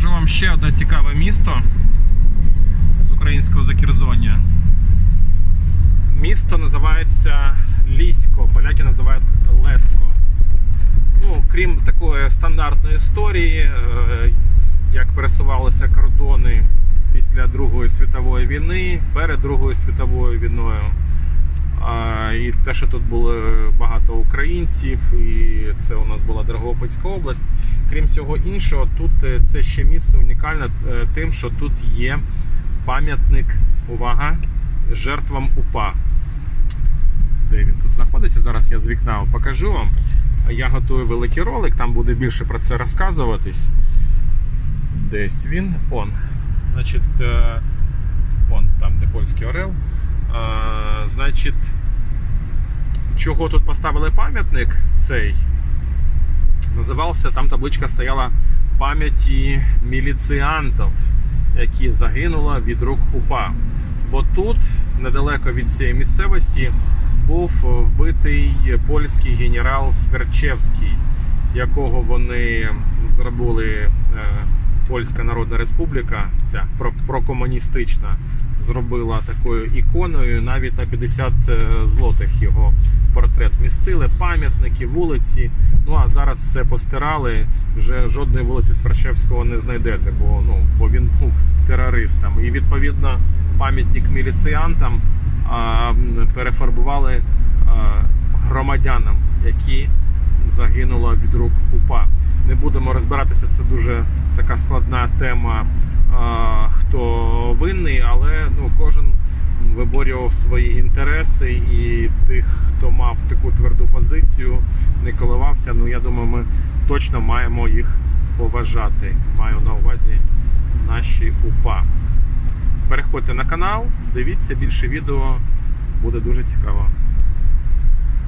покажу вам ще одне цікаве місто з українського закірзоння. Місто називається Лісько, поляки називають Леско. Ну, крім такої стандартної історії, е, як пересувалися кордони після Другої світової війни, перед Другою світовою війною. І те, що тут було багато українців, і це у нас була Драгопольська область. Крім всього іншого, тут е, це ще місце унікальне е, тим, що тут є пам'ятник, увага, жертвам УПА. Де він тут знаходиться? Зараз я з вікна покажу вам. Я готую великий ролик, там буде більше про це розказуватись. Десь він. Он. Значить, е, он, там, де польський орел. Е, Значить, чого тут поставили пам'ятник цей? Називався, там табличка стояла пам'яті міліціантів, які загинули від рук УПА. Бо тут, недалеко від цієї місцевості, був вбитий польський генерал Сверчевський, якого вони зробили е, Польська Народна Республіка, ця про- прокомуністична, зробила такою іконою. Навіть на 50 е, злотих його портрет містили, пам'ятники, вулиці. Ну а зараз все постирали. Вже жодної вулиці Сверчевського не знайдете, бо ну бо він був терористом. І відповідно пам'ятник міліціантам а, перефарбували а, громадянам, які загинуло від рук УПА. Не будемо розбиратися, це дуже така складна тема, хто винний, але ну, кожен виборював свої інтереси і тих, хто мав таку тверду позицію, не коливався. Ну я думаю, ми точно маємо їх поважати. Маю на увазі наші УПА. Переходьте на канал, дивіться більше відео, буде дуже цікаво.